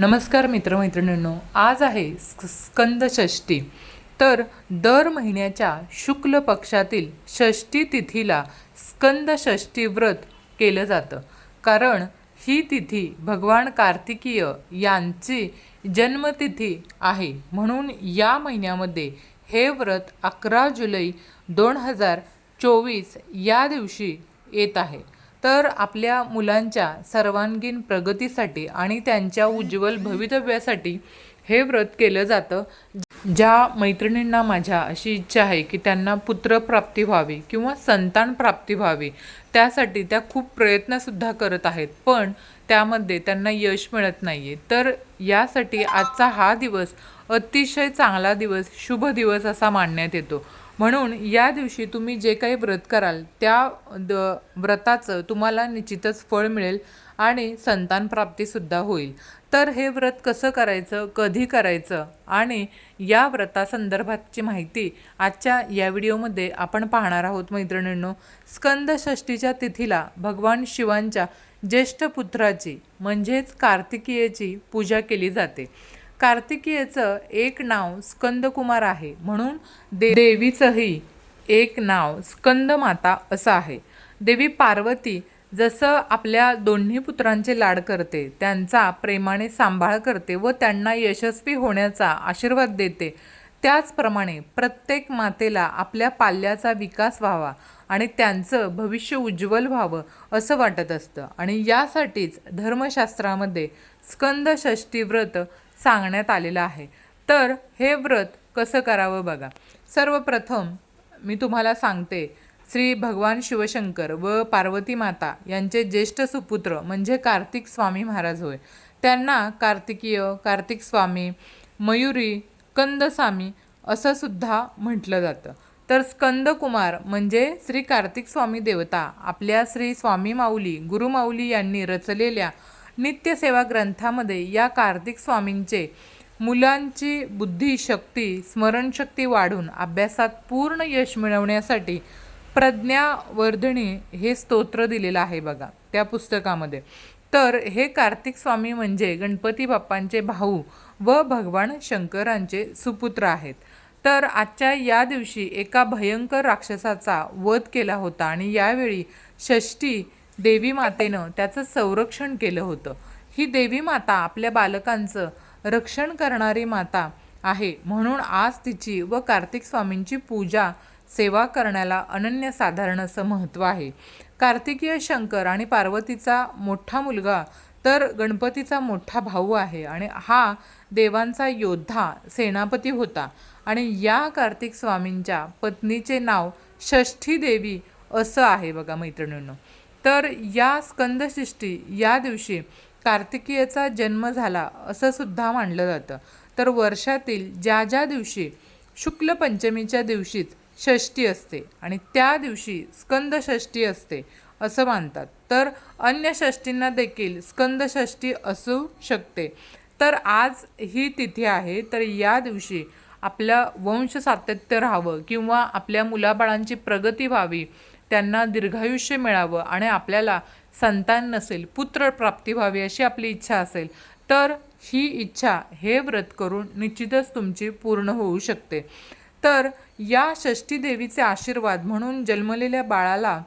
नमस्कार मित्रमैत्रिणींनो आज आहे स्क- स्कंद षष्ठी. तर दर महिन्याच्या शुक्ल पक्षातील षष्ठी तिथीला स्कंद षष्ठी व्रत केलं जातं. कारण ही तिथी भगवान कार्तिकीय यांची जन्मतिथी आहे. म्हणून या महिन्यामध्ये हे व्रत अकरा जुलै दोन हजार चोवीस या दिवशी येत आहे. तर आपल्या मुलांच्या सर्वांगीण प्रगतीसाठी आणि त्यांच्या उज्ज्वल भवितव्यासाठी हे व्रत केलं जातं. ज्या मैत्रिणींना माझ्या अशी इच्छा आहे की त्यांना पुत्रप्राप्ती व्हावी किंवा संतान प्राप्ती व्हावी त्यासाठी त्या खूप प्रयत्नसुद्धा करत आहेत. पण त्यामध्ये त्यांना यश मिळत नाही आहे तर यासाठी आजचा हा दिवस अतिशय चांगला दिवस शुभ दिवस असा मानण्यात येतो. म्हणून या दिवशी तुम्ही जे काही व्रत कराल त्या द व्रताचं तुम्हाला निश्चितच फळ मिळेल आणि संतान प्राप्तीसुद्धा होईल. तर हे व्रत कसं करायचं कधी करायचं आणि या व्रतासंदर्भातची माहिती आजच्या या व्हिडिओमध्ये आपण पाहणार आहोत मैत्रिणींनो. स्कंदषष्टीच्या तिथीला भगवान शिवांच्या ज्येष्ठ पुत्राची म्हणजेच कार्तिकीयेची पूजा केली जाते. कार्तिकीयचं एक नाव स्कंदकुमार आहे. म्हणून दे देवीचंही एक नाव स्कंदमाता असं आहे. देवी पार्वती जसं आपल्या दोन्ही पुत्रांचे लाड करते त्यांचा प्रेमाने सांभाळ करते व त्यांना यशस्वी होण्याचा आशीर्वाद देते. त्याचप्रमाणे प्रत्येक मातेला आपल्या पाल्याचा विकास व्हावा आणि त्यांचं भविष्य उज्ज्वल व्हावं असं वाटत असतं. आणि यासाठीच धर्मशास्त्रामध्ये स्कंदषष्ठी व्रत सांगण्यात आलेलं आहे. तर हे व्रत कसं करावं बघा. सर्वप्रथम मी तुम्हाला सांगते श्री भगवान शिवशंकर व पार्वती माता यांचे ज्येष्ठ सुपुत्र म्हणजे कार्तिक स्वामी महाराज होय. त्यांना कार्तिकीय कार्तिक स्वामी मयुरी कंदसामी असं सुद्धा म्हटलं जातं. तर स्कंदकुमार म्हणजे श्री कार्तिक स्वामी देवता आपल्या श्री स्वामी माऊली गुरुमाऊली यांनी रचलेल्या नित्यसेवा ग्रंथामध्ये या कार्तिक स्वामींचे मुलांची बुद्धी शक्ती स्मरणशक्ती वाढून अभ्यासात पूर्ण यश मिळवण्यासाठी प्रज्ञावर्धिनी हे स्तोत्र दिलेलं आहे बघा त्या पुस्तकामध्ये. तर हे कार्तिक स्वामी म्हणजे गणपती बाप्पांचे भाऊ व भगवान शंकरांचे सुपुत्र आहेत. तर आजच्या या दिवशी एका भयंकर राक्षसाचा वध केला होता आणि यावेळी षष्ठी देवी मातेनं त्याचं संरक्षण केलं होतं. ही देवी माता आपल्या बालकांचं रक्षण करणारी माता आहे म्हणून आज तिची व कार्तिक स्वामींची पूजा सेवा करण्याला अनन्यसाधारण असं महत्त्व आहे. कार्तिकीय शंकर आणि पार्वतीचा मोठा मुलगा तर गणपतीचा मोठा भाऊ आहे आणि हा देवांचा योद्धा सेनापती होता आणि या कार्तिक स्वामींच्या पत्नीचे नाव षष्ठी देवी असं आहे बघा मैत्रिणींनो. तर या स्कंदशिष्टी या दिवशी कार्तिकीयचा जन्म झाला असं सुद्धा मानलं जातं. तर वर्षातील ज्या ज्या दिवशी शुक्ल पंचमीच्या दिवशीच षष्ठी असते आणि त्या दिवशी स्कंद षष्ठी असते असं मानतात. तर अन्य षष्टींना देखील स्कंद षष्ठी असू शकते. तर आज ही तिथी आहे. तर या दिवशी आपलं वंश सातत्य राहावं किंवा आपल्या मुलाबाळांची प्रगती व्हावी त्यांना दीर्घायुष्य मिळावं आणि आपल्याला संतान नसेल पुत्र प्राप्ती व्हावी अशी आपली इच्छा असेल तर ही इच्छा हे व्रत करून निश्चितच तुमची पूर्ण होऊ शकते. तर या षष्ठीदेवीचे आशीर्वाद म्हणून जन्मलेल्या बाळाला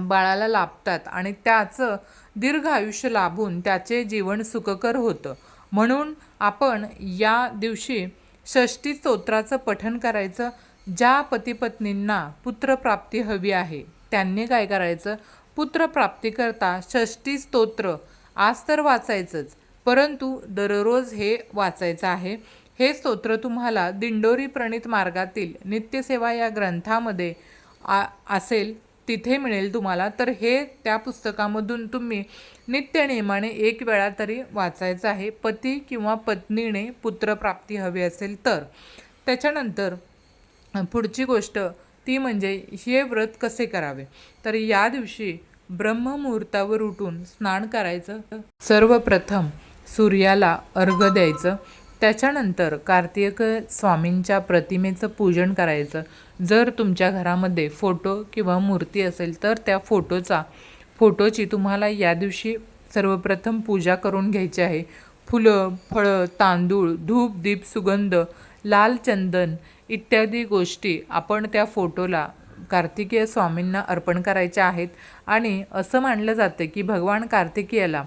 बाळाला लाभतात आणि त्याचं दीर्घ आयुष्य लाभून त्याचे जीवन सुखकर होतं. म्हणून आपण या दिवशी षष्ठी स्तोत्राचं पठण करायचं ज्या पतीपत्नींना पुत्रप्राप्ती हवी आहे त्यांनी काय करायचं? पुत्रप्राप्तीकरता षष्टी स्तोत्र आज तर वाचायचंच परंतु दररोज हे वाचायचं आहे. हे स्तोत्र तुम्हाला दिंडोरी प्रणित मार्गातील नित्यसेवा या ग्रंथामध्ये आ असेल तिथे मिळेल तुम्हाला. तर हे त्या पुस्तकामधून तुम्ही नित्यनियमाने एक वेळा तरी वाचायचं आहे. पती किंवा पत्नीने पुत्रप्राप्ती हवी असेल तर. त्याच्यानंतर पुढची गोष्ट ती म्हणजे हे व्रत कसे करावे? तर या दिवशी ब्रह्ममुहूर्तावर उठून स्नान करायचं. सर्वप्रथम सूर्याला अर्घ द्यायचं. त्याच्यानंतर कार्तिक स्वामींच्या प्रतिमेचं पूजन करायचं. जर तुमच्या घरामध्ये फोटो किंवा मूर्ती असेल तर त्या फोटोचा फोटोची तुम्हाला या दिवशी सर्वप्रथम पूजा करून घ्यायची आहे. फुलं फळं तांदूळ धूप दीप सुगंध लाल चंदन इत्यादी गोष्टी आपण त्या फोटोला कार्तिकीय स्वामींना अर्पण करायच्या आहेत. आणि असं मानलं जातं की भगवान कार्तिकीयाला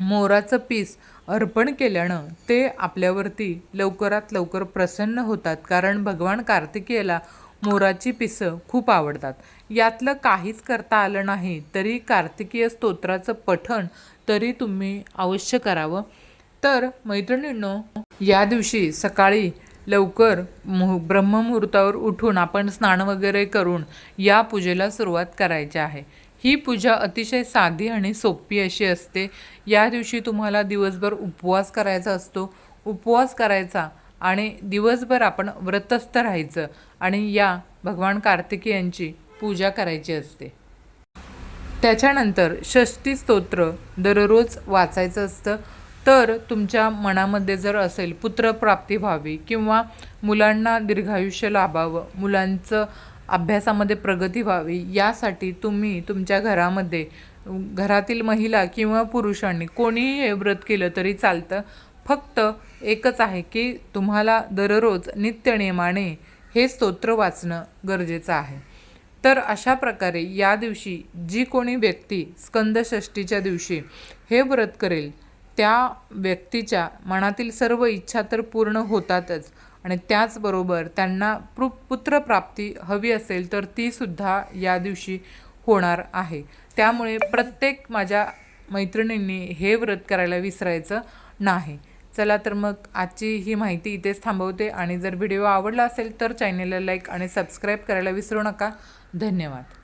मोराचं पीस अर्पण केल्यानं ते आपल्यावरती लवकरात लवकर प्रसन्न होतात. कारण भगवान कार्तिकीयाला मोराची पिसं खूप आवडतात. यातलं काहीच करता आलं नाही तरी कार्तिकीय स्तोत्राचं पठण तरी तुम्ही अवश्य करावं. तर मैत्रिणींनो या दिवशी सकाळी लवकर मुह ब्रह्ममुहूर्तावर उठून आपण स्नान वगैरे करून या पूजेला सुरुवात करायची आहे. ही पूजा अतिशय साधी आणि सोपी अशी असते. या दिवशी तुम्हाला दिवसभर उपवास करायचा असतो. उपवास करायचा आणि दिवसभर आपण व्रतस्थ राहायचं आणि या भगवान कार्तिकेयांची पूजा करायची असते. त्याच्यानंतर षष्टी स्तोत्र दररोज वाचायचं असतं. तर तुमच्या मनामध्ये जर असेल पुत्रप्राप्ती व्हावी किंवा मुलांना दीर्घायुष्य लाभावं मुलांचं अभ्यासामध्ये प्रगती व्हावी यासाठी तुम्ही तुमच्या घरामध्ये घरातील महिला किंवा पुरुषांनी कोणीही हे व्रत केलं तरी चालतं. फक्त एकच आहे की तुम्हाला दररोज नित्यनियमाने हे स्तोत्र वाचणं गरजेचं आहे. तर अशा प्रकारे या दिवशी जी कोणी व्यक्ती स्कंदषष्टीच्या दिवशी हे व्रत करेल त्या व्यक्तीच्या मनातील सर्व इच्छा तर पूर्ण होतातच. आणि त्याचबरोबर त्यांना पु पुत्रप्राप्ती हवी असेल तर तीसुद्धा या दिवशी होणार आहे. त्यामुळे प्रत्येक माझ्या मैत्रिणींनी हे व्रत करायला विसरायचं नाही. चला तर मग आजची ही माहिती इथेच थांबवते आणि जर व्हिडिओ आवडला असेल तर चॅनेलला लाईक आणि सबस्क्राईब करायला विसरू नका. धन्यवाद.